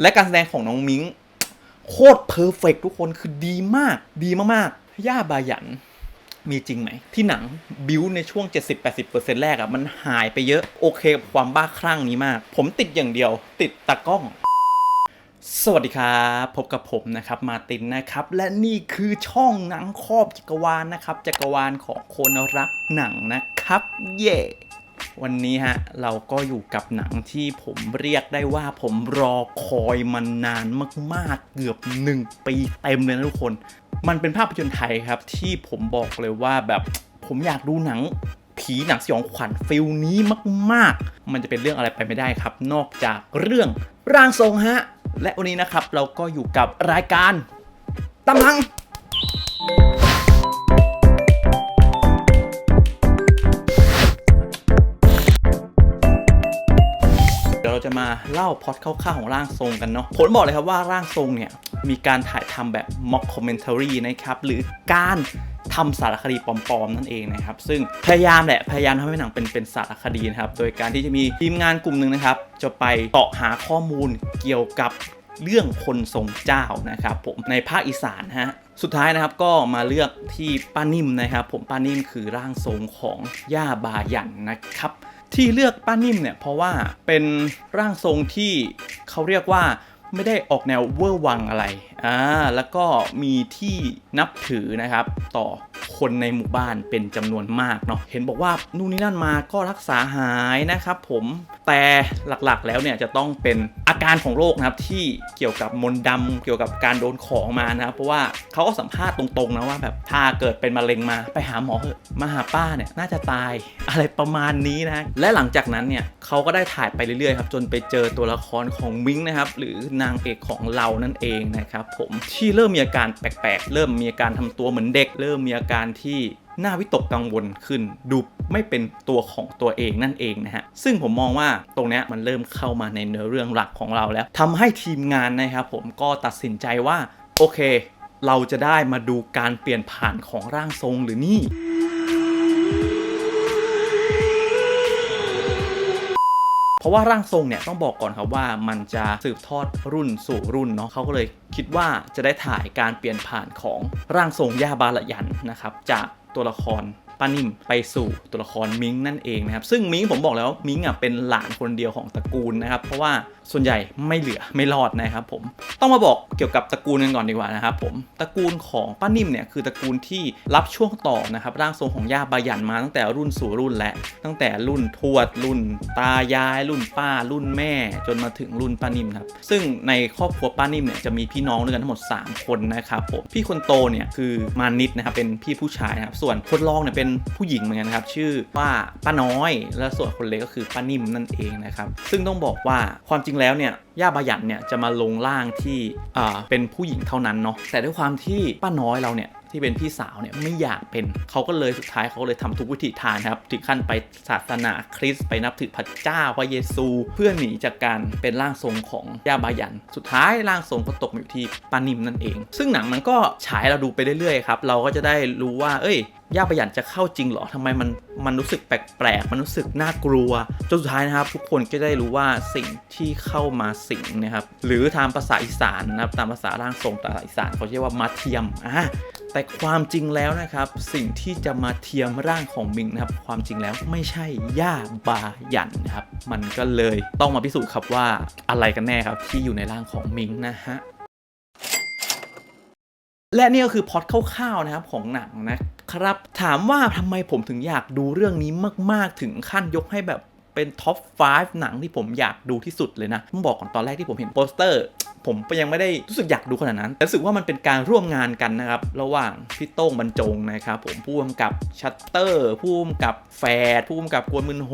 และการแสดงของน้องมิงโคตรเพอร์เฟกทุกคนคือดีมาก ดีมากๆ ย่าบายัน มีจริงไหม ที่หนังบิวในช่วง 70-80%แรกอะมันหายไปเยอะโอเคกับความบ้าคลั่งนี้มาก ผมติดอย่างเดียว ติดตากล้อง สวัสดีครับ พบกับผมนะครับ มาตินนะครับ และนี่คือช่องหนังครอบจักรวาลนะครับ จักรวาลของคนรักหนังนะครับ เย่ วันนี้ฮะเราก็อยู่กับหนังที่ผมเรียกได้ว่าผมรอคอยมันนานมากๆ เกือบ 1 ปีเต็มเลยนะทุกคน มันเป็นภาพยนตร์ไทยครับ ที่ผมบอกเลยว่าแบบผมอยากดูหนังผีหนังสยองขวัญฟิลนี้มาก ๆ มันจะเป็นเรื่องอะไรไปไม่ได้ครับ นอกจากเรื่องร่างทรงฮะ และวันนี้นะครับเราก็อยู่กับรายการตำลัง มาเล่าพอดคร่าวๆของร่างทรงกันเนาะผมบอกเลยครับว่าร่างทรงเนี่ยมีการถ่ายทำแบบ mock commentary นะครับหรือการทำสารคดีปลอมๆนั่นเองนะครับ ซึ่งพยายามแหละพยายามทำให้หนังเป็นเป็นสารคดีนะครับ โดยการที่จะมีทีมงานกลุ่มหนึ่งนะครับ จะไปเสาะหาข้อมูลเกี่ยวกับเรื่องคนทรงเจ้านะครับ ผมในภาคอีสานฮะสุดท้ายนะครับก็มาเลือกที่ป้านิ่มนะครับ ผมป้านิ่มคือร่างทรงของย่าบายันนะครับ ที่เลือกป้านิ่มเนี่ยเพราะว่าเป็นร่างทรงที่เขาเรียกว่าไม่ได้ออกแนวเวอร์วังอะไร อ่า แล้วก็มีที่นับถือนะครับ ต่อ คนในหมู่บ้านเป็นจำนวนมากเนาะเห็นบอกว่านู่นนี่นั่นมาก็รักษาหายนะครับผมแต่หลักๆแล้วเนี่ยจะต้องเป็นอาการของโรคนะครับที่เกี่ยวกับมนต์ดำเกี่ยวกับการโดนของมานะครับเพราะว่าเขาก็สัมภาษณ์ตรงๆนะว่าแบบถ้าเกิดเป็นมะเร็งมาไปหาหมอเถอะมาหาป้าเนี่ยน่าจะตายอะไรประมาณนี้นะและหลังจากนั้นเนี่ยเขาก็ได้ถ่ายไปเรื่อยๆครับจนไปเจอตัวละครของมิงนะครับหรือนางเอกของเรานั่นเองนะครับผมที่เริ่มมีอาการแปลกๆ เริ่มมีอาการทำตัวเหมือนเด็ก เริ่มมีอาการที่น่าวิตกกังวลขึ้น ดูไม่เป็นตัวของตัวเองนั่นเองนะฮะ ซึ่งผมมองว่าตรงนี้มันเริ่มเข้ามาในเนื้อเรื่องหลักของเราแล้วทำให้ทีมงานนะครับผมก็ตัดสินใจว่า โอเค เราจะได้มาดูการเปลี่ยนผ่านของร่างทรงหรือนี่ เพราะว่าร่างทรงเนี่ยต้องบอกก่อนครับว่ามันจะสืบทอดรุ่นสู่รุ่นเนาะเขาก็เลยคิดว่าจะได้ถ่ายการเปลี่ยนผ่านของร่างทรงย่าบาละยันนะครับจากตัวละครป้านิ่มไปสู่ตัวละครมิงนั่นเองนะครับซึ่งมิงผมบอกแล้วมิงอะเป็นหลานคนเดียวของตระกูลนะครับเพราะว่า ส่วนใหญ่ไม่เหลือไม่รอดนะครับผมต้องมาบอกเกี่ยวกับตระกูลกันก่อนดีกว่านะครับผมตระกูลของป้านิ่มเนี่ยคือตระกูลที่รับช่วงต่อนะครับร่างทรงของย่าบายันมาตั้งแต่รุ่นสู่รุ่นและ ตั้งแต่รุ่นทวด รุ่นตายาย รุ่นป้า รุ่นแม่ จนมาถึงรุ่นป้านิ่มครับซึ่งในครอบครัวป้านิ่มเนี่ยจะมีพี่น้องด้วยกันทั้งหมด 3 คนนะครับผมพี่คนโตเนี่ยคือมานิดนะครับเป็นพี่ผู้ชายนะครับส่วนคนรองเนี่ยเป็นผู้หญิงเหมือนกันครับชื่อว่าป้าน้อย และส่วนคนเล็กก็คือป้านิ่มนั่นเองนะครับซึ่งต้องบอกว่าความจริงแล้วเนี่ยย่าบายันเนี่ยจะมาลงร่างที่เป็นผู้หญิงเท่านั้นเนาะแต่ด้วยความที่ป้าน้อยเราเนี่ย ที่เป็นพี่สาวเนี่ยไม่อยากเป็นเขาก็เลยสุดท้ายเขาเลยทำทุกวิธีทางครับถึงขั้นไปศาสนาคริสต์ไปนับถือพระเจ้าพระเยซู เพื่อหนีจากการเป็นร่างทรงของย่าบายัน สุดท้ายร่างทรงก็ตกอยู่ที่ปานิมนั่นเอง ซึ่งหนังมันก็ฉายเราดูไปเรื่อยๆครับเราก็จะได้รู้ว่า เอ้ยย่าประหยันจะเข้าจริงเหรอทำไมมันมันรู้สึกแปลกๆ มันรู้สึกน่ากลัว จนสุดท้ายนะครับ ทุกคนก็ได้รู้ว่าสิ่งที่เข้ามาสิงนะครับ หรือตามภาษาอีสานนะครับ ตามภาษาร่างทรงภาษาอีสานเขาเรียกว่ามาเทียมอะ แต่ความจริงแล้วนะครับ สิ่งที่จะมาเทียมร่างของมิงนะครับ ความจริงแล้วไม่ใช่ย่าบายันนะครับ มันก็เลยต้องมาพิสูจน์ครับว่าอะไรกันแน่ครับที่อยู่ในร่างของมิงนะฮะและนี่ก็คือพอดคร่าวๆนะครับของหนังนะครับ ถามว่าทำไมผมถึงอยากดูเรื่องนี้มาก ๆ ถึงขั้นยกให้แบบเป็นท็อป 5 หนังที่ผมอยากดูที่สุดเลยนะต้องบอกก่อนตอนแรกที่ผมเห็นโปสเตอร์ ผมยังไม่ได้รู้สึกอยากดูขนาดนั้นแต่รู้สึกว่ามันเป็นการร่วมงานกันนะครับ ระหว่างพี่โต้งบรรจงนะครับผมผู้กำกับชัตเตอร์ ผู้กำกับแฟดผู้กำกับกวนมึนโฮ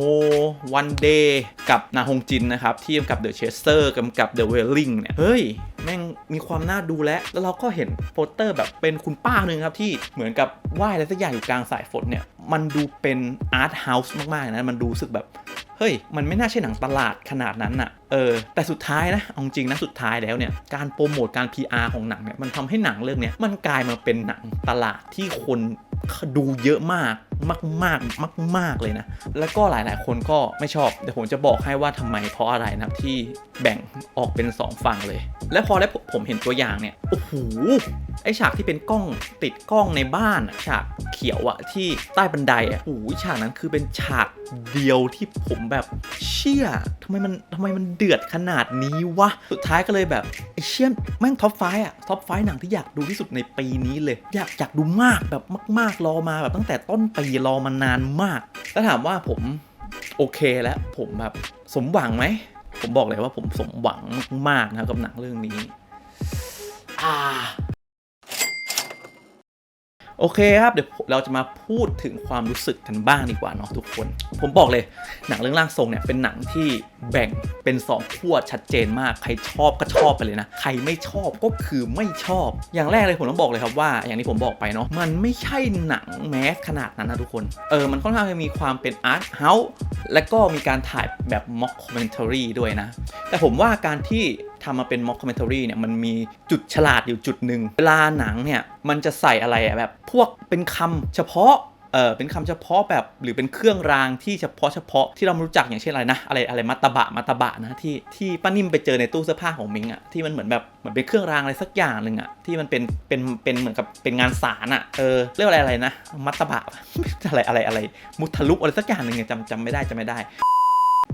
วันเดย์กับนาฮงจินนะครับที่กำกับเดอะเชสเตอร์กำกับเดอะเวลลิงเนี่ยเฮ้ยแม่งมีความน่าดูและ แล้วเราก็เห็นโปสเตอร์แบบเป็นคุณป้าหนึ่งครับที่เหมือนกับว่ายอะไรสักอย่างอยู่กลางสายฝนเนี่ย มันดูเป็นอาร์ตเฮาส์มากๆนะ มันดูสึกแบบ เฮ้ย มันไม่น่าใช่หนังตลาดขนาดนั้นอะเออ แต่สุดท้ายนะเอาจริงนะ สุดท้ายแล้วเนี่ย การโปรโมทการ PR ของหนังเนี่ย มันทำให้หนังเรื่องเนี้ยมันกลายมาเป็นหนังตลาดที่คน ดูเยอะมากมากมากมากมากเลยนะ แล้วก็หลาย ๆ คนก็ไม่ชอบ เดี๋ยวผมจะบอกให้ว่าทำไมเพราะอะไรนะที่แบ่งออกเป็นสองฝั่งเลย และพอแล้วผมเห็นตัวอย่างเนี่ย โอ้โห ไอฉากที่เป็นกล้องติดกล้องในบ้านฉากเขียวอะที่ใต้บันไดอะโอ้โหฉากนั้นคือเป็นฉากเดียวที่ผมแบบ ชี่ยทำไมมันทำไมมันเดือดขนาดนี้วะ สุดท้ายก็เลยแบบไอเชี่ยแม่งท็อปไฟอะท็อปไฟหนังที่อยากดูที่สุดในปีนี้เลย อยากอยากดูมากแบบมาก ๆ รอมาแบบตั้งแต่ต้นปีรอมานานมากแล้วถามว่าผมโอเคแล้วผมแบบสมหวังไหม ผมบอกเลยว่าผมสมหวังมากๆนะกับหนังเรื่องนี้ อ่า โอเคครับ เดี๋ยวเราจะมาพูดถึงความรู้สึกกันบ้างดีกว่าเนาะทุกคน ผมบอกเลยหนังเรื่องร่างทรงเนี่ยเป็นหนังที่แบ่งเป็นสองขั้วชัดเจนมาก ใครชอบก็ชอบไปเลยนะ ใครไม่ชอบก็คือไม่ชอบ อย่างแรกเลยผมต้องบอกเลยครับว่า อย่างที่ผมบอกไปเนาะมันไม่ใช่หนังแมสขนาดนั้นนะทุกคน เออมันค่อนข้างจะมีความเป็นอาร์ตเฮาส์และก็มีการถ่ายแบบม็อกคอมเมนต์รีด้วยนะ แต่ผมว่าการที่ ทำมาเป็นม็อกคอมเมนต์รีเนี่ยมันมีจุดฉลาดอยู่จุดหนึ่งเวลาหนังเนี่ยมันจะใส่อะไรแบบพวกเป็นคำเฉพาะเออเป็นคำเฉพาะแบบหรือเป็นเครื่องรางที่เฉพาะเฉพาะที่เรารู้จักอย่างเช่นอะไรนะอะไรอะไรมัตตบะมัตตบะนะที่ที่ป้านิ่มไปเจอในตู้เสื้อผ้าของมิงอะที่มันเหมือนแบบเหมือนเป็นเครื่องรางอะไรสักอย่างหนึ่งอะที่มันเป็นเป็นเป็นเหมือนกับเป็นงานสารอะเออเรียกอะไรอะไรนะมัตตบะอะไรอะไรอะไรมุทะลุอะไรสักอย่างหนึ่งอะจำจำไม่ได้จำไม่ได้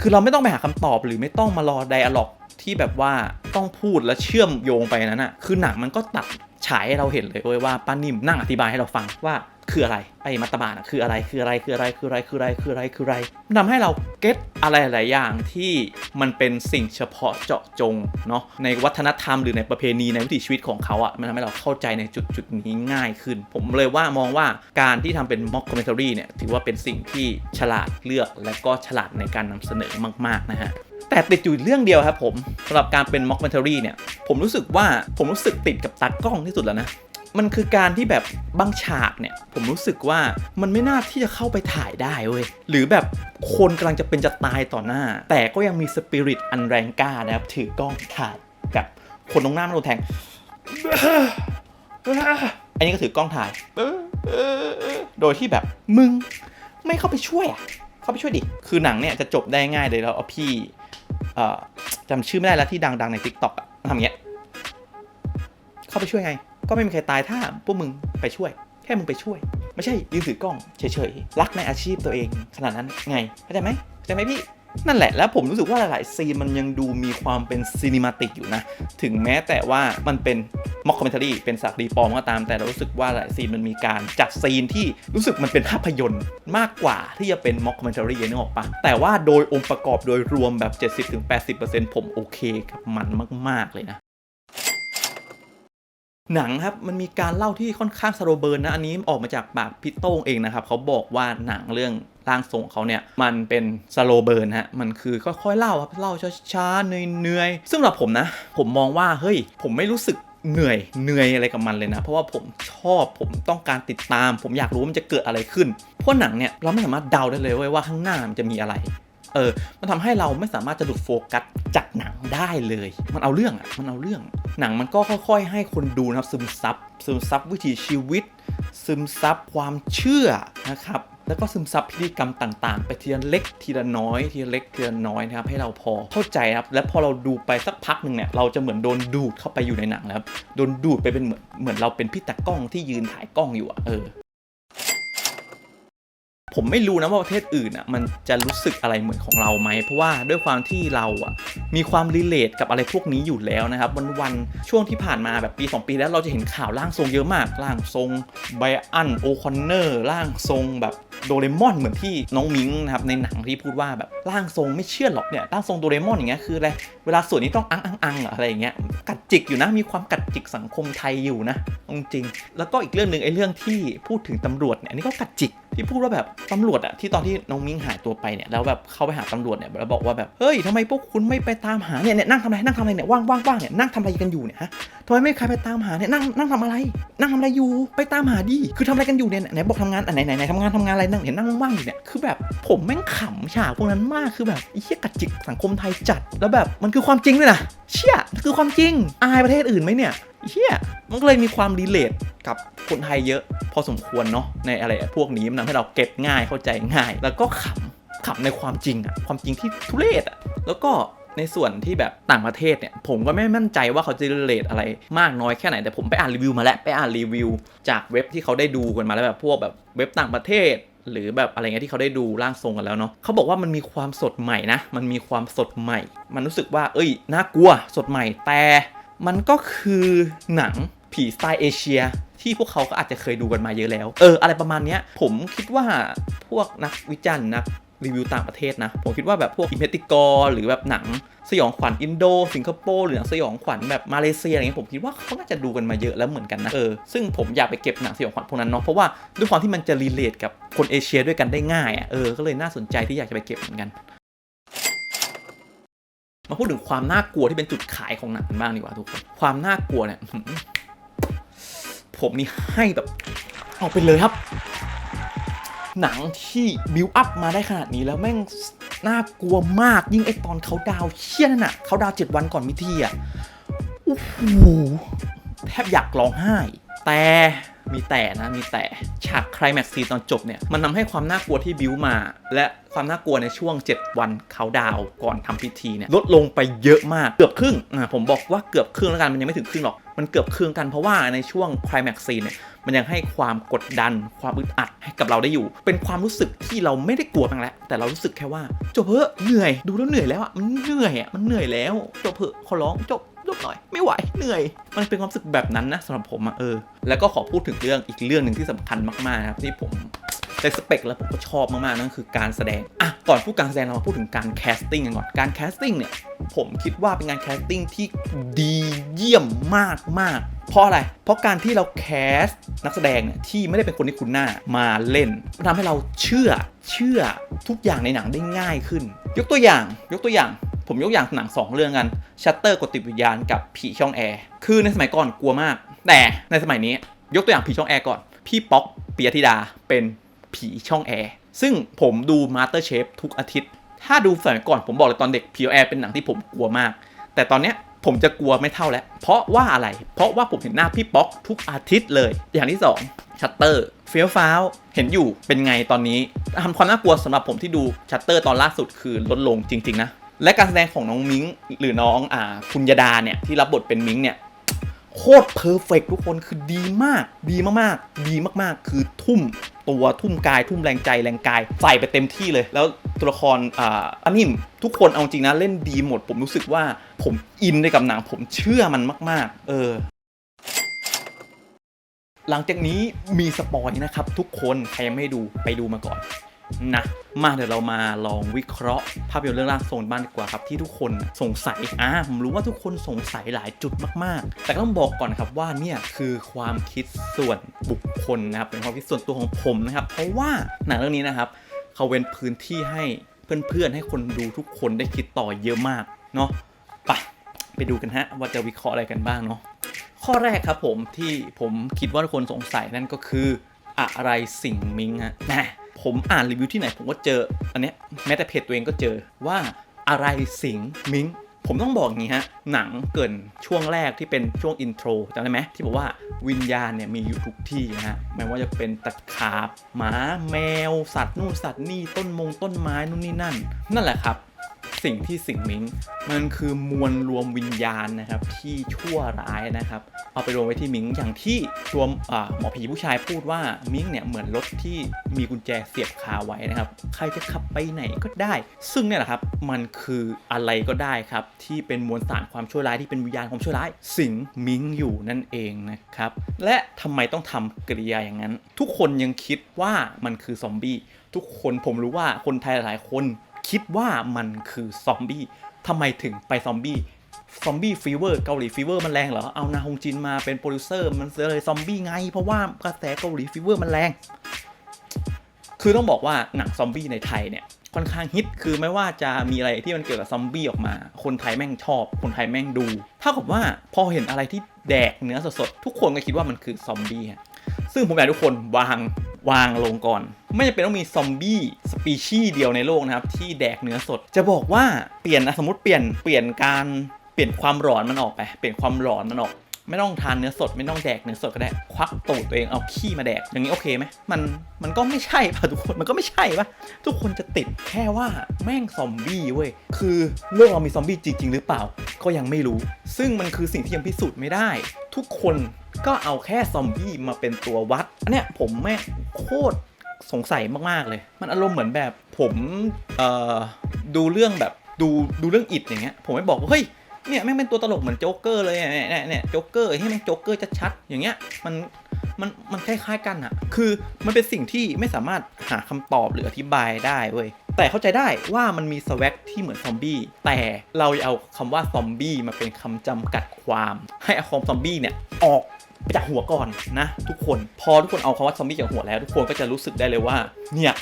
คือเราไม่ต้องไปหาคำตอบหรือไม่ต้องมารอไดอะล็อก ที่แบบว่าต้องพูดและเชื่อมโยงไปนั้นอะคือหนังมันก็ตัดฉายให้เราเห็นเลยเว้ยว่าป้านิ่มนั่งอธิบายให้เราฟังว่าคืออะไรไอ้มัตตบานะคืออะไรคืออะไรคืออะไรคืออะไรคืออะไรคืออะไรคืออะไรมันทำให้เราเก็ตอะไรหลายอย่างที่มันเป็นสิ่งเฉพาะเจาะจงเนาะในวัฒนธรรมหรือในประเพณีในวิถีชีวิตของเขาอะมันทำให้เราเข้าใจในจุดจุดนี้ง่ายขึ้น ผมเลยว่ามองว่าการที่ทำเป็นม็อกคอมเมนต์รีเนี่ยถือว่าเป็นสิ่งที่ฉลาดเลือกและก็ฉลาดในการนำเสนอมากๆนะฮะ แต่ติดอยู่เรื่องเดียวครับผมสำหรับการเป็นม็อก m e n t a r y เนี่ยผมรู้สึกว่าผมรู้สึกติดกับตากล้องที่สุดแล้วนะมันคือการที่แบบบางฉากเนี่ย ผมรู้สึกว่ามันไม่น่าที่จะเข้าไปถ่ายได้เว้ยหรือแบบคนกำลังจะเป็นจะตายต่อหน้า แต่ก็ยังมีสปิริตอันแรงกล้านะครับ ถือกล้องถ่ายกับคนตรงหน้ามันโดนแทง อันนี้ก็ถือกล้องถ่าย โดยที่แบบมึงไม่เข้าไปช่วยอะ เข้าไปช่วยดิ คือหนังเนี่ยจะจบได้ง่ายเลยแล้วเอาพี่ จำชื่อไม่ได้แล้วที่ดังๆใน Tik t o อกอะทำอย่างเงี้ย เข้าไปช่วยไง ก็ไม่มีใครตายถ้าพวกมึงไปช่วย แค่มึงไปช่วย ไม่ใช่ยืนถือกล้องเฉยๆ รักในอาชีพตัวเองขนาดนั้นไงเข้าใจไหมเข้าใจไหมพี่ นั่นแหละแล้วผมรู้สึกว่าหลายๆ ซีนมันยังดูมีความเป็นซีนิมาติกอยู่นะ ถึงแม้แต่ว่ามันเป็นม็อกคอมเมนต์รีเป็นสารคดีปอมก็ตามแต่เรารู้สึกว่าหลายซีนมันมีการจัดซีนที่รู้สึกมันเป็นภาพยนตร์มากกว่าที่จะเป็นม็อกคอมเมนต์รีนึกออกปะแต่ว่าโดยองค์ประกอบโดยรวมแบบ 70-80%ผมโอเคกับมันมาก ๆ เลยนะ หนังครับมันมีการเล่าที่ค่อนข้างสโลเบิร์นนะอันนี้ออกมาจากปากพี่โต้งเองนะครับเขาบอกว่าหนังเรื่องร่างทรงเขาเนี่ยมันเป็นสโลเบิร์นฮะมันคือค่อยๆเล่าครับเล่าช้าๆเหนื่อยๆซึ่งสำหรับผมนะ ผมมองว่าเฮ้ยผมไม่รู้สึกเหนื่อยเหนื่อยอะไรกับมันเลยนะ เพราะว่าผมชอบผมต้องการติดตาม ผมอยากรู้มันจะเกิดอะไรขึ้น เพราะหนังเนี่ยเราไม่สามารถเดาได้เลยเว้ยว่าข้างหน้ามันจะมีอะไร เออ มันทำให้เราไม่สามารถจะหลุดโฟกัสจากหนังได้เลย มันเอาเรื่องอะ มันเอาเรื่อง หนังมันก็ค่อย ๆ ให้คนดูนะครับซึมซับ ซึมซับวิถีชีวิต ซึมซับความเชื่อนะครับ แล้วก็ซึมซับพิธีกรรมต่าง ๆ ไปทีละเล็กทีละน้อยทีละเล็กทีละน้อยนะครับให้เราพอเข้าใจครับ และพอเราดูไปสักพักหนึ่งเนี่ยเราจะเหมือนโดนดูดเข้าไปอยู่ในหนังแล้วครับโดนดูดไปเป็นเหมือนเหมือนเราเป็นพี่ตากล้องที่ยืนถ่ายกล้องอยู่อะเออ ผมไม่รู้นะว่าประเทศอื่นอะมันจะรู้สึกอะไรเหมือนของเราไหม เพราะว่าด้วยความที่เราอะมีความรีเลทกับอะไรพวกนี้อยู่แล้วนะครับวันวันๆช่วงที่ผ่านมาแบบปี 2 ปีแล้วเราจะเห็นข่าวร่างทรงเยอะมากร่างทรงไบอันโอคอนเนอร์ร่างทรงแบบโดเรมอนเหมือนที่น้องมิงนะครับในหนังที่พูดว่าแบบร่างทรงไม่เชื่อหรอกเนี่ยร่างทรงโดเรมอนอย่างเงี้ยคืออะไรเวลาส่วดนี้ต้องอังอังอังอะไรอย่างเงี้ยกัดจิกอยู่นะมีความกัดจิกสังคมไทยอยู่นะจริง แล้วก็อีกเรื่องหนึ่งไอ้เรื่องที่พูดถึงตำรวจเนี่ยอันนี้ก็กัดจิก ที่พูดว่าแบบตำรวจอะที่ตอนที่น้องมิ้งหายตัวไปเนี่ยแล้วแบบเข้าไปหาตำรวจเนี่ยแล้วบอกว่าแบบเฮ้ยทำไมพวกคุณไม่ไปตามหาเนี่ยเนี่ยนั่งทำอะไรนั่งทำอะไรเนี่ยว่างว่างว่างเนี่ยนั่งทำอะไรกันอยู่เนี่ยฮะทำไมไม่ใครไปตามหาเนี่ยนั่งนั่งทำอะไร นั่งทำอะไรอยู่ไปตามหาดิคือทำอะไรกันอยู่เนี่ยไหนบอกทำงานอันไหนไหนไหนทำงานทำงานอะไรนั่งเห็นนั่งว่างอยู่เนี่ยคือแบบผมแม่งขำฉากพวกนั้นมากคือแบบไอ้เหี้ยกัดจิกสังคมไทยจัด แล้วแบบมันคือความจริงด้วยนะเชี่ยคือความจริงอายประเทศอื่นไหมเนี่ย เชี่ยมันก็เลยมีความรีเลทกับคนไทยเยอะ พอสมควรเนาะในอะไรพวกนี้มันทำให้เราเก็ตง่ายเข้าใจง่าย แล้วก็ขำขำในความจริงอะความจริงที่ทุเรศอะแล้วก็ในส่วนที่แบบต่างประเทศเนี่ย ผมก็ไม่มั่นใจว่าเขาจะเลทอะไรมากน้อยแค่ไหน แต่ผมไปอ่านรีวิวมาแล้ว ไปอ่านรีวิว จากเว็บที่เขาได้ดูกันมาแล้วแบบพวกแบบเว็บต่างประเทศ หรือแบบอะไรเงี้ยที่เขาได้ดูร่างทรงกันแล้วเนาะเขาบอกว่ามันมีความสดใหม่นะ มันมีความสดใหม่ มันรู้สึกว่า เอ้ยน่ากลัวสดใหม่แต่ มันก็คือหนังผีสไตล์เอเชียที่พวกเขาก็อาจจะเคยดูกันมาเยอะแล้ว เออ อะไรประมาณนี้ผมคิดว่าพวกนักวิจารณ์นักรีวิวต่างประเทศนะ ผมคิดว่าแบบพวกอิมเพติกรหรือแบบหนังสยองขวัญอินโด สิงคโปร์หรือหนังสยองขวัญแบบมาเลเซียอะไรเงี้ยผมคิดว่าเขาน่าจะดูกันมาเยอะแล้วเหมือนกันนะเออซึ่งผมอยากไปเก็บหนังสยองขวัญพวกนั้นเนาะเพราะว่าด้วยความที่มันจะรีเลทกับคนเอเชียด้วยกันได้ง่ายอะเออก็เลยน่าสนใจที่อยากจะไปเก็บเหมือนกัน มาพูดถึงความน่ากลัวที่เป็นจุดขายของหนังบ้างดีกว่าทุกคน ความน่ากลัวเนี่ย ผมนี่ให้แบบ เอาไปเลยครับ หนังที่บิวอัพมาได้ขนาดนี้แล้วแม่งน่ากลัวมากยิ่งไอตอนเขาดาวเชี่ยนั่นน่ะเขาดาวเจ็ดวันก่อนมิทีอะโอ้โหแทบอยากร้องไห้ แต่มีแต่นะมีแต่ ฉากคลแม็กซ์ซีตอนจบเนี่ยมันทำให้ความน่ากลัวที่บิวมา และความน่ากลัวในช่วง 7 วันเขาดาวก่อนทำพิธีเนี่ยลดลงไปเยอะมากเกือบครึ่งอ่าผมบอกว่าเกือบครึ่งแล้วกันมันยังไม่ถึงครึ่งหรอก มันเกือบครึ่งกันเพราะว่าในช่วงคลแม็กซ์ซีเนี่ยมันยังให้ความกดดัน ความอึดอัดให้กับเราได้อยู่ เป็นความรู้สึกที่เราไม่ได้กลัวบ้างแล้ว แต่เรารู้สึกแค่ว่าจบเพอะเหนื่อยดูแล้วเหนื่อยแล้วอะมันเหนื่อยอะมันเหนื่อยแล้วจบเพอะขอร้องจบ จบหน่อย ไม่ไหว เหนื่อย มันเป็นความรู้สึกแบบนั้นนะสำหรับผมอะเออ แล้วก็ขอพูดถึงเรื่องอีกเรื่องหนึ่งที่สำคัญมากๆนะครับที่ผมในสเปคแล้วผมก็ชอบมากๆนั่นคือการแสดง อะ ก่อนพูดการแสดงเรามาพูดถึงการแคสติ้งกันก่อน การแคสติ้งเนี่ย ผมคิดว่าเป็นการแคสติ้งที่ดีเยี่ยมมากมากๆเพราะอะไร เพราะการที่เราแคสนักแสดงเนี่ยที่ไม่ได้เป็นคนที่คุณหน้ามาเล่นมันทำให้เราเชื่อเชื่อทุกอย่างในหนังได้ง่ายขึ้น ยกตัวอย่างยกตัวอย่าง ผมยกอย่างหนังสองเรื่องกันชัตเตอร์กดติดวิญญาณกับผีช่องแอร์คือในสมัยก่อนกลัวมาก แต่ในสมัยนี้ยกตัวอย่างผีช่องแอร์ก่อน พี่ป๊อกปิยธิดาเป็นผีช่องแอร์ซึ่งผมดูมาสเตอร์เชฟทุกอาทิตย์ ถ้าดูสมัยก่อนผมบอกเลยตอนเด็กผีแอร์เป็นหนังที่ผมกลัวมาก แต่ตอนเนี้ยผมจะกลัวไม่เท่าแล้ว เพราะว่าอะไร เพราะว่าผมเห็นหน้าพี่ป๊อกทุกอาทิตย์เลย อย่างที่ 2 ชัตเตอร์ เฟี้ยวฟ้าว เห็นอยู่เป็นไงตอนนี้ทำความน่ากลัวสำหรับผมที่ดูชัตเตอร์ตอนล่าสุดคือลดลงจริง ๆ นะ และการแสดงของน้องมิงหรือน้องอ่าคุณยดาเนี่ยที่รับบทเป็นมิงเนี่ยโคตรเพอร์เฟกทุกคนคือดีมาก ดีมากๆ ดีมากๆ คือทุ่มตัวทุ่มกาย ทุ่มแรงใจแรงกาย ใส่ไปเต็มที่เลย แล้วตัวละครอ่าอนิมทุกคนเอาจริงนะเล่นดีหมด ผมรู้สึกว่าผมอินในกับหนังผมเชื่อมันมาก ๆ เออ หลังจากนี้มีสปอยนะครับ ทุกคนใครยังไม่ได้ดูไปดูมาก่อน นะมาเดี๋ยวเรามาลองวิเคราะห์ ภาพยนตร์เรื่องร่างทรงบ้างดีกว่าครับที่ทุกคนสงสัยอ่าผมรู้ว่าทุกคนสงสัยหลายจุดมากๆ แต่ก็ต้องบอกก่อนครับว่าเนี่ยคือความคิดส่วนบุคคลนะครับเป็นความคิดส่วนตัวของผมนะครับเพราะว่าหนังเรื่องนี้นะครับเขาเว้นพื้นที่ให้เพื่อนๆให้คนดูทุกคนได้คิดต่อเยอะมากเนาะไปไปดูกันฮะว่าจะวิเคราะห์อะไรกันบ้างเนาะข้อแรกครับผมที่ผมคิดว่าทุกคนสงสัยนั่นก็คืออะไรสิ่งมิงฮะแหม ผมอ่านรีวิวที่ไหนผมก็เจอ อันเนี้ยแม้แต่เพจตัวเองก็เจอว่าอะไรสิงมิงผมต้องบอกอย่างนี้ฮะ หนังเกินช่วงแรกที่เป็นช่วงอินโทรจำได้ไหมที่บอกว่าวิญญาณเนี่ยมีอยู่ทุกที่นะฮะไม่ว่าจะเป็นตะขาบหมาแมว สัตว์นู่นสัตว์นี่ต้นมงต้นไม้นู่นนี่นั่น นั่นแหละครับ สิ่งที่สิงมิงมันคือมวลรวมวิญญาณนะครับที่ชั่วร้ายนะครับ เอาไปรวมไว้ที่มิงอย่างที่ตัวอ่าหมอผีผู้ชายพูดว่ามิงเนี่ยเหมือนรถที่มีกุญแจเสียบคาไว้นะครับ ใครจะขับไปไหนก็ได้ ซึ่งเนี่ยแหละครับมันคืออะไรก็ได้ครับที่เป็นมวลสารความชั่วร้ายที่เป็นวิญญาณความชั่วร้าย สิงมิงอยู่นั่นเองนะครับและทำไมต้องทำกริยาอย่างนั้น ทุกคนยังคิดว่ามันคือซอมบี้ทุกคนผมรู้ว่าคนไทยหลายคน คิดว่ามันคือซอมบี้ทำไมถึงไปซอมบี้ซอมบี้ฟีเวอร์เกาหลีฟีเวอร์มันแรงเหรอ เอานาฮงจินมาเป็นโปรดิวเซอร์มันเลยซอมบี้ไง เพราะว่ากระแสเกาหลีฟีเวอร์มันแรง คือต้องบอกว่าหนังซอมบี้ในไทยเนี่ยค่อนข้างฮิต คือไม่ว่าจะมีอะไรที่มันเกี่ยวกับซอมบี้ออกมา คนไทยแม่งชอบ คนไทยแม่งดูเท่ากับว่าพอเห็นอะไรที่แดกเนื้อสดๆ ทุกคนก็คิดว่ามันคือซอมบี้ซึ่งผมอยากให้ทุกคนวางวางลงก่อน ไม่จำเป็นต้องมีซอมบี้สปีชีส์เดียวในโลกนะครับ ที่แดกเนื้อสด จะบอกว่าเปลี่ยนนะสมมติเปลี่ยนเปลี่ยนการเปลี่ยนความหลอนมันออกไป เปลี่ยนความหลอนมันออก ไม่ต้องทานเนื้อสด ไม่ต้องแดกเนื้อสดก็ได้ ควักตูดตัวเองเอาขี้มาแดก อย่างนี้โอเคไหมมันมันก็ไม่ใช่ป่ะทุกคนมันก็ไม่ใช่ป่ะทุกคนจะติดแค่ว่าแม่งซอมบี้เว้ยคือโลกเรามีซอมบี้จริง ๆ หรือเปล่า ก็ยังไม่รู้ ซึ่งมันคือสิ่งที่ยังพิสูจน์ไม่ได้ ทุกคนก็เอาแค่ซอมบี้มาเป็นตัววัดอันเนี้ยผมแม่โคตร สงสัยมากๆเลย มันอารมณ์เหมือนแบบผมดูเรื่องแบบดูดูเรื่องอิดอย่างเงี้ย ผมไม่บอกว่าเฮ้ยเนี่ยแม่งเป็นตัวตลกเหมือนโจ๊กเกอร์เลยเนี่ยเนี่ยเนี่ยโจ๊กเกอร์ให้แม่งโจ๊กเกอร์ชัดๆอย่างเงี้ยมันมันมันคล้ายๆกันอะคือมันเป็นสิ่งที่ไม่สามารถหาคำตอบหรืออธิบายได้เว้ย แต่เข้าใจได้ว่ามันมีสวักที่เหมือนซอมบี้ แต่เราเอาคำว่าซอมบี้มาเป็นคำจำกัดความ ให้เอาคำซอมบี้เนี่ยออก จากหัวก่อนนะ ทุกคนพอทุกคนเอาคำว่าซอมบี้จากหัวแล้ว ทุกคนก็จะรู้สึกได้เลยว่า เนี่ย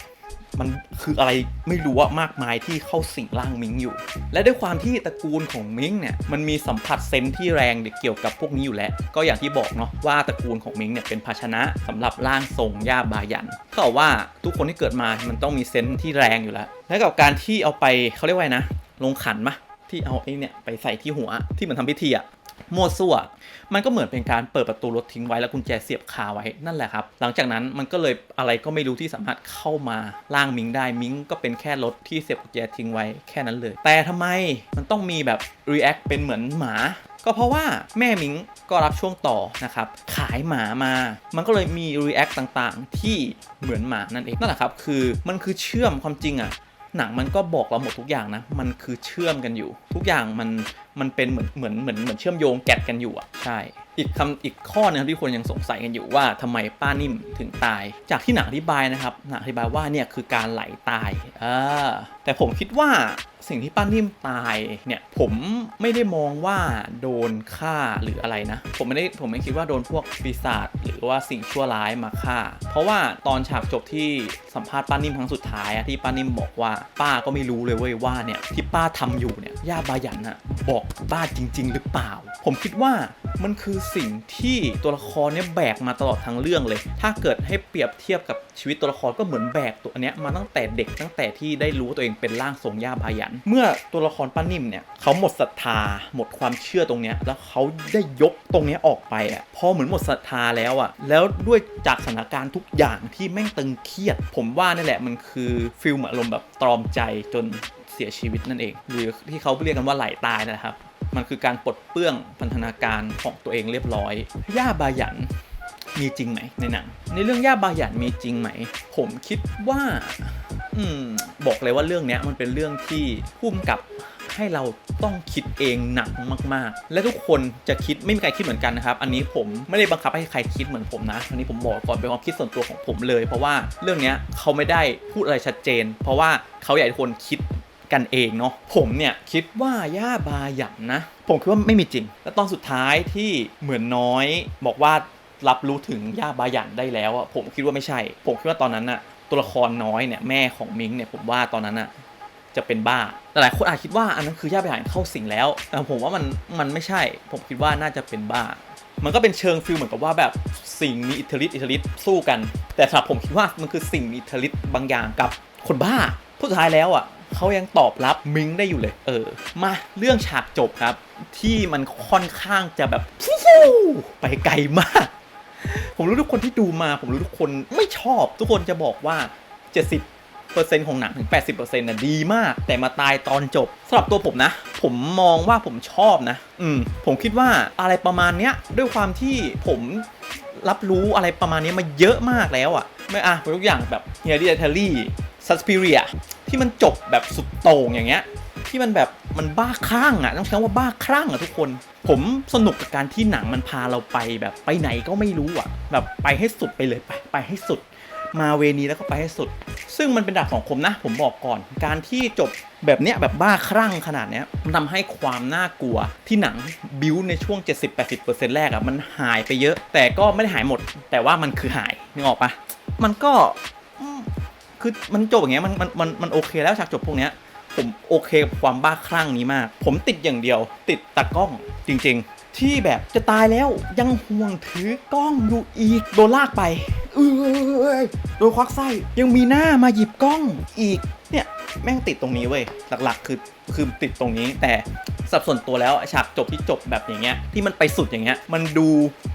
มันคืออะไรไม่รู้ว่ามากมายที่เข้าสิงร่างมิงอยู่ และด้วยความที่ตระกูลของมิงเนี่ยมันมีสัมผัสเซนที่แรงเกี่ยวกับพวกนี้อยู่แล้ว ก็อย่างที่บอกเนาะว่าตระกูลของมิงเนี่ยเป็นภาชนะสำหรับร่างทรงย่าบายันเขาบอกว่าทุกคนที่เกิดมามันต้องมีเซนที่แรงอยู่แล้ว และกับการที่เอาไปเขาเรียกว่านะลงขันมะที่เอาไอ้เนี่ยไปใส่ที่หัวที่เหมือนทำพิธีอะ มั่วซั่ว มันก็เหมือนเป็นการเปิดประตูรถทิ้งไว้แล้วกุญแจเสียบคาไว้นั่นแหละครับ หลังจากนั้นมันก็เลยอะไรก็ไม่รู้ที่สามารถเข้ามาล่างมิงได้มิงก็เป็นแค่รถที่เสียบกุญแจทิ้งไว้แค่นั้นเลย แต่ทำไมมันต้องมีแบบ react เป็นเหมือนหมาก็เพราะว่าแม่มิงก็รับช่วงต่อนะครับ ขายหมามา มันก็เลยมี react ต่างๆ ที่เหมือนหมานั่นเองนั่นแหละครับ คือมันคือเชื่อมความจริงอะ หนังมันก็บอกเราหมดทุกอย่างนะ มันคือเชื่อมกันอยู่ ทุกอย่างมันมันเป็นเหมือนเหมือนเหมือนเหมือนเชื่อมโยงแกะกันอยู่อะใช่อีกคำอีกข้อหนึงที่คนยังสงสัยกันอยู่ว่าทำไมป้านิ่มถึงตาย จากที่หนังอธิบายนะครับหนังอธิบายว่าเนี่ยคือการไหลตายอ่าแต่ผมคิดว่า สิ่งที่ป้านิ่มตายเนี่ยผมไม่ได้มองว่าโดนฆ่าหรืออะไรนะ ผมไม่ได้ผมไม่คิดว่าโดนพวกปีศาจหรือว่าสิ่งชั่วร้ายมาฆ่า เพราะว่าตอนฉากจบที่สัมภาษณ์ป้านิ่มครั้งสุดท้ายอะที่ป้านิ่มบอกว่าป้าก็ไม่รู้เลยเว้ยว่าเนี่ยที่ป้าทำอยู่เนี่ยย่าบายันอะบอกป้าจริง ๆ หรือเปล่า ผมคิดว่ามันคือสิ่งที่ตัวละครเนี่ยแบกมาตลอดทั้งเรื่องเลย ถ้าเกิดให้เปรียบเทียบกับชีวิตตัวละครก็เหมือนแบกตัวเนี้ยมาตั้งแต่เด็กตั้งแต่ที่ได้รู้ตัวเองเป็นร่างทรงย่าบายันเมื่อตัวละครป้านิ่มเนี่ยเขาหมดศรัทธา หมดความเชื่อตรงเนี้ยแล้วเขาได้ยกตรงเนี้ยออกไปอะพอเหมือนหมดศรัทธาแล้วอะแล้วด้วยจากสถานการณ์ทุกอย่างที่แม่งตึงเครียด ผมว่านี่แหละมันคือฟิลเหมือนอารมณ์แบบตรอมใจจนเสียชีวิตนั่นเอง หรือที่เขาเรียกกันว่าไหลตายนะครับ มันคือการปลดเปลื้องพันธนาการของตัวเองเรียบร้อย ย่าบายันมีจริงไหมในหนังในเรื่องย่าบายันมีจริงไหม ผมคิดว่า อืมบอกเลยว่าเรื่องเนี้ยมันเป็นเรื่องที่พุ่มกับให้เราต้องคิดเองหนักมาก ๆ และทุกคนจะคิดไม่มีใครคิดเหมือนกันนะครับ อันนี้ผมไม่ได้บังคับให้ใครคิดเหมือนผมนะ อันนี้ผมบอกก่อนเป็นความคิดส่วนตัวของผมเลย เพราะว่าเรื่องนี้เขาไม่ได้พูดอะไรชัดเจน เพราะว่าเขาอยากให้คนคิดกันเองเนาะผมเนี่ยคิดว่าย่าบาหยันนะ ผมคิดว่าไม่มีจริง แล้วตอนสุดท้ายที่เหมือนน้อย บอกว่ารับรู้ถึงย่าบาหยันได้แล้วอะผมคิดว่าไม่ใช่ ผมคิดว่าตอนนั้นอะ ตัวละครน้อยเนี่ยแม่ของมิงเนี่ยผมว่าตอนนั้นอะจะเป็นบ้าแต่หลายคนอาจคิดว่าอันนั้นคือย่าบาหยันเข้าสิงแล้ว แต่ผมว่ามันมันไม่ใช่ ผมคิดว่าน่าจะเป็นบ้า มันก็เป็นเชิงฟิลเหมือนกับว่าแบบสิ่งมีอิทธิฤทธิ์อิทธิฤทธิ์สู้กัน แต่สำหรับผมคิดว่ามันคือสิ่งมีอิทธิฤทธิ์บางอย่างกับคนบ้าผู้สุดท้ายแล้วอะเขายังตอบรับมิงได้อยู่เลย เออ มาเรื่องฉากจบครับ ที่มันค่อนข้างจะแบบไปไกลมาก ผมรู้ทุกคนที่ดูมา ผมรู้ทุกคนไม่ชอบ ทุกคนจะบอกว่า 70เปอร์เซ็นต์ของหนังถึง 80%น่ะดีมาก แต่มาตายตอนจบสำหรับตัวผมนะ ผมมองว่าผมชอบนะ อืม ผมคิดว่าอะไรประมาณเนี้ย ด้วยความที่ผมรับรู้อะไรประมาณนี้มาเยอะมากแล้วอะไม่อะเป็นทุกอย่างแบบเฮียรี่เทลลี่ซัสพิเรียที่มันจบแบบสุดโต่งอย่างเงี้ย ที่มันแบบมันบ้าคลั่งอะต้องใช้คำว่าบ้าคลั่งอะทุกคน ผมสนุกกับการที่หนังมันพาเราไปแบบไปไหนก็ไม่รู้อะ แบบไปให้สุดไปเลยไปไปให้สุด มาเวนี้แล้วก็ไปให้สุด ซึ่งมันเป็นดาบสองคมนะ ผมบอกก่อน การที่จบแบบเนี้ยแบบบ้าคลั่งขนาดเนี้ยมันทำให้ความน่ากลัวที่หนังบิวในช่วง 70-80%แรกอะมันหายไปเยอะ แต่ก็ไม่ได้หายหมด แต่ว่ามันคือหายนึกออกปะมันก็คือมันจบอย่างเงี้ยมันมันมันมันโอเคแล้วฉากจบพวกเนี้ย ผมโอเคกับความบ้าคลั่งนี้มาก ผมติดอย่างเดียว ติดตากล้องจริง ๆ ที่แบบจะตายแล้วยังห่วงถือกล้องอยู่อีกโดนลากไป เอ้ยโดนควักไส้ยังมีหน้ามาหยิบกล้องอีก เนี่ยแม่งติดตรงนี้เว้ยหลักๆ คือคือติดตรงนี้แต่สับส่วนตัวแล้วฉากจบที่จบแบบอย่างเงี้ยที่มันไปสุดอย่างเงี้ยมันดู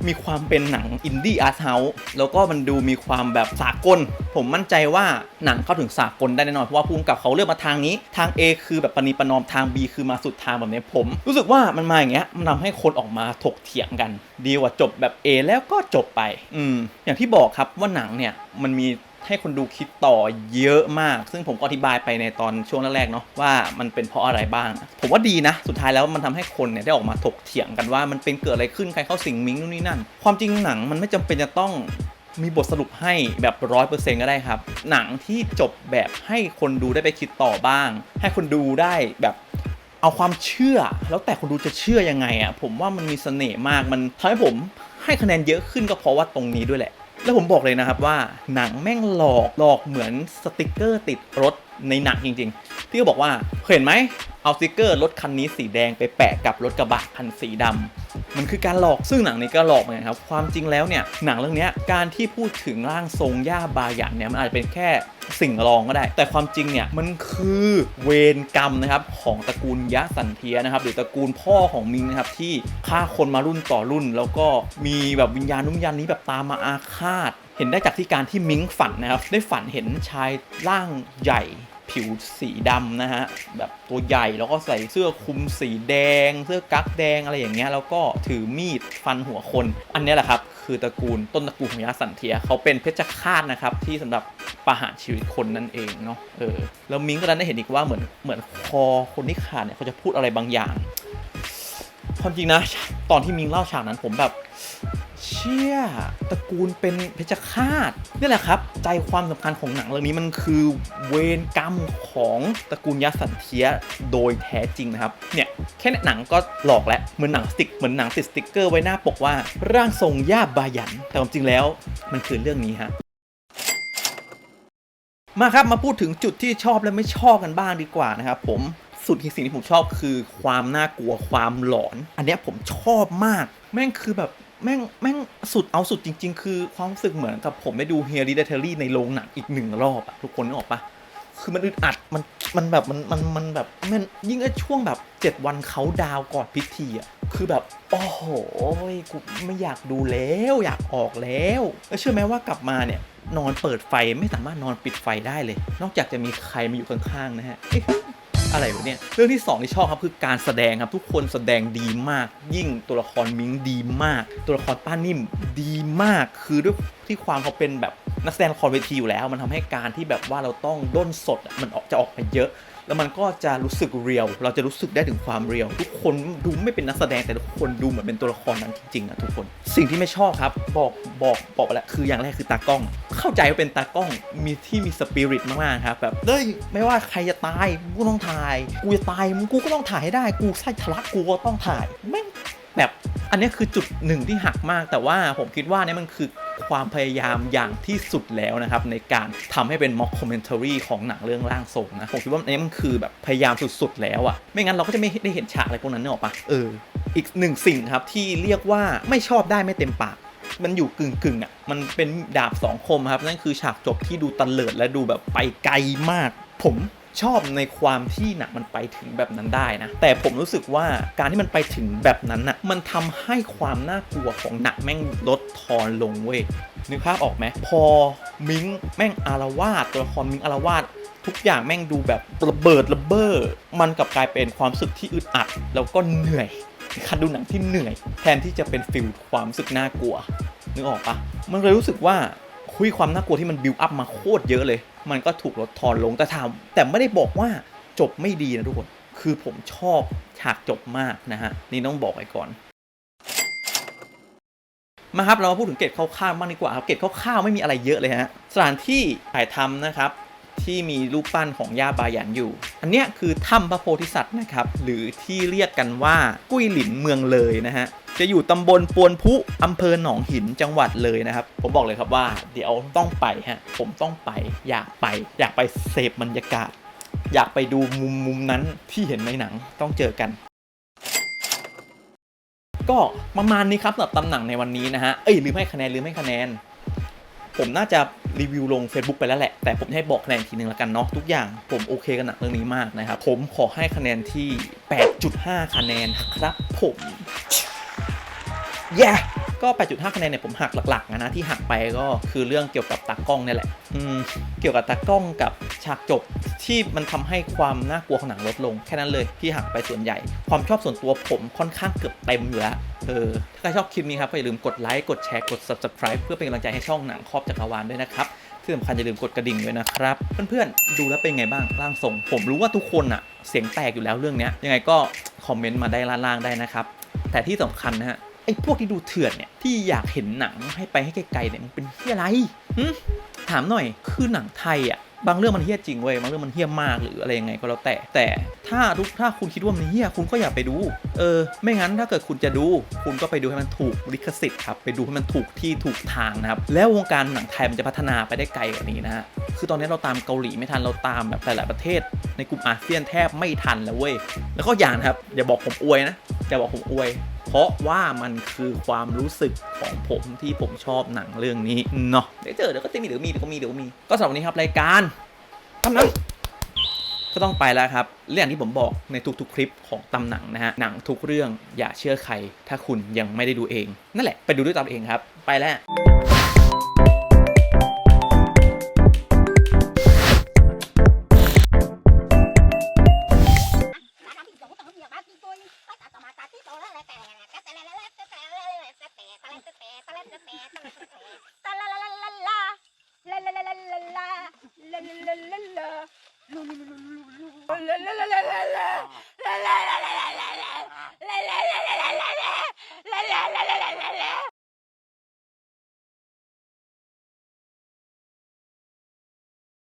มีความเป็นหนังอินดี้อาร์ตเฮาส์แล้วก็มันดูมีความแบบสากล ผมมั่นใจว่าหนังเข้าถึงสากลได้แน่นอนเพราะว่าภูมิกับเขาเลือกมาทางนี้ ทาง A คือแบบปณีประนอมทาง B คือมาสุดทางแบบนี้ผม รู้สึกว่ามันมาอย่างเงี้ยมันทำให้คนออกมาถกเถียงกัน ดีกว่าจบแบบ A แล้วก็จบไป อืมอย่างที่บอกครับว่าหนังเนี่ยมันมี ให้คนดูคิดต่อเยอะมาก ซึ่งผมก็อธิบายไปในตอนช่วงแรกๆเนาะว่ามันเป็นเพราะอะไรบ้าง ผมว่าดีนะ สุดท้ายแล้วมันทำให้คนเนี่ยได้ออกมาถกเถียงกันว่ามันเป็นเกิดอะไรขึ้นใครเข้าสิงมิงนู่นนี่นั่น ความจริงหนังมันไม่จำเป็นจะต้องมีบทสรุปให้แบบร้อยเปอร์เซ็นต์ก็ได้ครับ หนังที่จบแบบให้คนดูได้ไปคิดต่อบ้าง ให้คนดูได้แบบเอาความเชื่อ แล้วแต่คนดูจะเชื่อยังไงอะ่ะผมว่ามันมีเสน่ห์มากมันทำให้ผมให้คะแนนเยอะขึ้นก็เพราะว่าตรงนี้ด้วยแหละ แล้วผมบอกเลยนะครับว่าหนังแม่งหลอกหลอกเหมือนสติกเกอร์ติดรถ ในหนังจริงๆ ที่เขาบอกว่าเห็นไหมเอาสติกเกอร์รถคันนี้สีแดงไปแปะกับรถกระบะคันสีดำมันคือการหลอกซึ่งหนังนี้ก็หลอกเหมือนกันครับ ความจริงแล้วเนี่ยหนังเรื่องนี้การที่พูดถึงร่างทรงย่าบายันเนี่ยมันอาจจะเป็นแค่สิ่งรองก็ได้ แต่ความจริงเนี่ยมันคือเวรกรรมนะครับของตระกูลยะสันเทียนะครับหรือตระกูลพ่อของมิงนะครับที่ฆ่าคนมารุ่นต่อรุ่น แล้วก็มีแบบวิญญาณนุ่มญาณนี้แบบตามมาอาฆาต เห็นได้จากที่การที่มิงฝันนะครับได้ฝันเห็นชายร่างใหญ่ ผิวสีดำนะฮะ แบบตัวใหญ่แล้วก็ใส่เสื้อคลุมสีแดง เสื้อกั๊กแดงอะไรอย่างเงี้ยแล้วก็ถือมีดฟันหัวคน อันนี้แหละครับ คือตระกูลต้นตระกูลของยาสันเทียเขาเป็นเพชฌฆาตนะครับ ที่สำหรับประหารชีวิตคนนั่นเองเนาะเออแล้วมิงก็ได้เห็นอีกว่าเหมือนเหมือนคอคนที่ขาดเนี่ยเขาจะพูดอะไรบางอย่างความจริงนะ ตอนที่มิงเล่าฉากนั้นผมแบบ เชี่ยตระกูลเป็นเพชฌฆาตนี่แหละครับ ใจความสำคัญของหนังเรื่องนี้มันคือเวรกรรมของตระกูลยักษ์สันเทียโดยแท้จริงนะครับ เนี่ยแค่หนังก็หลอกแล้วเหมือนหนังสติกเหมือนหนังติดสติกเกอร์ไว้หน้าปกว่า ร่างทรงย่าบายัน แต่ความจริงแล้วมันคือเรื่องนี้ฮะมาครับมาพูดถึงจุดที่ชอบและไม่ชอบกันบ้างดีกว่านะครับผมสุดที่สิ่งที่ผมชอบคือความน่ากลัวความหลอน อันนี้ผมชอบมาก แม่งคือแบบ แม่งแม่งสุดเอาสุดจริง ๆ คือความรู้สึกเหมือนกับผมได้ดู Hereditary ในโรงหนังอีกหนึ่งรอบอะทุกคนนึกออกปะคือมันอึดอัดมันมันแบบมันมันมันแบบมันยิ่งไอ้ช่วงแบบ7วันเขาดาวก่อนพิธีอะคือแบบโอ้โหกูไม่อยากดูแล้วอยากออกแล้วแล้วเชื่อไหมว่ากลับมาเนี่ยนอนเปิดไฟไม่สามารถนอนปิดไฟได้เลย นอกจากจะมีใครมาอยู่ข้างๆนะฮะ อะไรวะเนี่ยเรื่องที่ 2 ที่ชอบครับคือการแสดงครับทุกคนแสดงดีมาก ยิ่งตัวละครมิงดีมาก ตัวละครป้านิ่มดีมาก คือด้วยที่ความเขาเป็นแบบนักแสดงละครเวทีอยู่แล้ว มันทำให้การที่แบบว่าเราต้องด้นสดมันออกจะออกมาเยอะ แล้วมันก็จะรู้สึกเรียลเราจะรู้สึกได้ถึงความเรียลทุกคนดูไม่เป็นนักแสดงแต่ทุกคนดูเหมือนเป็นตัวละครนั้นจริงๆนะทุกคน สิ่งที่ไม่ชอบครับบอกบอกบอกแล้วคืออย่างแรกคือตากล้อง เข้าใจว่าเป็นตากล้องมีที่มีสปิริตมากๆครับแบบเฮ้ยไม่ว่าใครจะตายกูต้องถ่าย กูจะตายมึงกูก็ต้องถ่ายให้ได้กูไส้ทะลักกูก็ต้องถ่ายแม่งแบบอันนี้คือจุดหนึ่งที่หักมากแต่ว่าผมคิดว่านี่มันคือ ความพยายามอย่างที่สุดแล้วนะครับ ในการทำให้เป็นม็อกคอมเมนต์รีของหนังเรื่องร่างทรงนะผมคิดว่าอันนี้มันคือแบบพยายามสุดๆแล้วอะไม่งั้นเราก็จะไม่ได้เห็นฉากอะไรพวกนั้นนึกออกปะเอออีกหนึ่งสิ่งครับที่เรียกว่าไม่ชอบได้ไม่เต็มปากมันอยู่กึ่งกึ่งๆอะ มันเป็นดาบสองคมครับ นั่นคือฉากจบที่ดูตะเลิดและดูแบบไปไกลมาก ผม ชอบในความที่หนังมันไปถึงแบบนั้นได้นะ แต่ผมรู้สึกว่าการที่มันไปถึงแบบนั้นน่ะมันทำให้ความน่ากลัวของหนังแม่งลดทอนลงเว้ยนึกภาพออกไหมพอมิงแม่งอารวาสตัวละครมิงอารวาสทุกอย่างแม่งดูแบบระเบิดระเบ้อมันกลับกลายเป็นความสึกที่อึดอัด แล้วก็เหนื่อยการดูหนังที่เหนื่อย แทนที่จะเป็นฟิลความสึกน่ากลัวนึกออกปะมันเลยรู้สึกว่า คุยความน่ากลัวที่มันบิวอัพมาโคตรเยอะเลย มันก็ถูกลดทอนลงแต่ถามแต่ไม่ได้บอกว่าจบไม่ดีนะทุกคน คือผมชอบฉากจบมากนะฮะ นี่ต้องบอกไว้ก่อน มาครับ เรามาพูดถึงเกตคร่าวๆบ้างดีกว่าครับ เกตคร่าวๆไม่มีอะไรเยอะเลยฮะ สถานที่ถ่ายทำนะครับ ที่มีรูปปั้นของย่าบายันอยู่ อันเนี้ยคือถ้ำพระโพธิสัตว์นะครับ หรือที่เรียกกันว่ากุ้ยหลินเมืองเลยนะฮะจะอยู่ตำบลปวนพุอำเภอหนองหินจังหวัดเลยนะครับ ผมบอกเลยครับว่า เดี๋ยวต้องไปฮะผมต้องไป อยากไป อยากไปเสพบรรยากาศ อยากไปดูมุมมุมนั้นที่เห็นในหนังต้องเจอกันก็ประมาณนี้ครับสำหรับตำหนังในวันนี้นะฮะ เอ้ยลืมให้คะแนนลืมให้คะแนน ผมน่าจะรีวิวลง Facebook ไปแล้วแหละ แต่ผมให้บอกคะแนนทีนึงแล้วกันเนาะทุกอย่างผมโอเคกันหนักเรื่องนี้มากนะครับ ผมขอให้คะแนนที่ 8.5 คะแนนครับผม yeah! ก็ 8.5 คะแนนเนี่ยผมหักหลักๆนะที่หักไปก็คือเรื่องเกี่ยวกับตากล้องเนี่ยแหละเกี่ยวกับตากล้องกับฉากจบที่มันทำให้ความน่ากลัวของหนังลดลงแค่นั้นเลยที่หักไปส่วนใหญ่ ความชอบส่วนตัวผมค่อนข้างเกือบเต็มอยู่แล้วเออถ้าใครชอบคลิปนี้ครับก็อย่าลืมกดไลค์กดแชร์กด subscribe เพื่อเป็นกำลังใจให้ช่องหนังครอบจักรวาลด้วยนะครับที่สำคัญอย่าลืมกดกระดิ่งด้วยนะครับ เพื่อนๆ ดูแล้วเป็นไงบ้างร่างทรง ผมรู้ว่าทุกคนอะเสียงแตกอยู่แล้วเรื่องนี้ยังไงก็คอมเมนต์มาได้ล่างๆได้นะครับแต่ที่สำคัญนะฮะ ไอ้พวกที่ดูเถื่อนเนี่ยที่อยากเห็นหนังให้ไปให้ไกลๆเนี่ยมันเป็นเฮียอะไรถามหน่อยคือหนังไทยอะบางเรื่องมันเฮี้ยจริงเว้ยบางเรื่องมันเฮี้ยมากหรืออะไรยังไงก็แล้วแต่ แต่ถ้าทุกถ้าคุณคิดว่ามันเฮี้ยคุณก็อย่าไปดู เออ ไม่งั้นถ้าเกิดคุณจะดู คุณก็ไปดูให้มันถูกลิขสิทธิ์ครับไปดูให้มันถูกที่ถูกทางนะครับ แล้ววงการหนังไทยมันจะพัฒนาไปได้ไกลกว่านี้นะฮะคือตอนนี้เราตามเกาหลีไม่ทันเราตามแบบหลายๆประเทศ ในกลุ่มอาเซียนแทบไม่ทันแล้วเว้ยแล้วก็อย่างนะครับอย่าบอกผมอวยนะอย่าบอกผมอวย เพราะว่ามันคือความรู้สึกของผมที่ผมชอบหนังเรื่องนี้เนาะเดี๋ยวเจอเดี๋ยวก็จะมีเดี๋ยวมีเดี๋ยวก็มีเดี๋ยวก็มีก็สำหรับวันนี้ครับรายการตำหนังก็ต้องไปแล้วครับ เรื่องที่ผมบอกในทุกๆ คลิปของตำหนังนะฮะหนังทุกเรื่องอย่าเชื่อใคร ถ้าคุณยังไม่ได้ดูเอง นั่นแหละไปดูด้วยตามเองครับ ไปแล้ว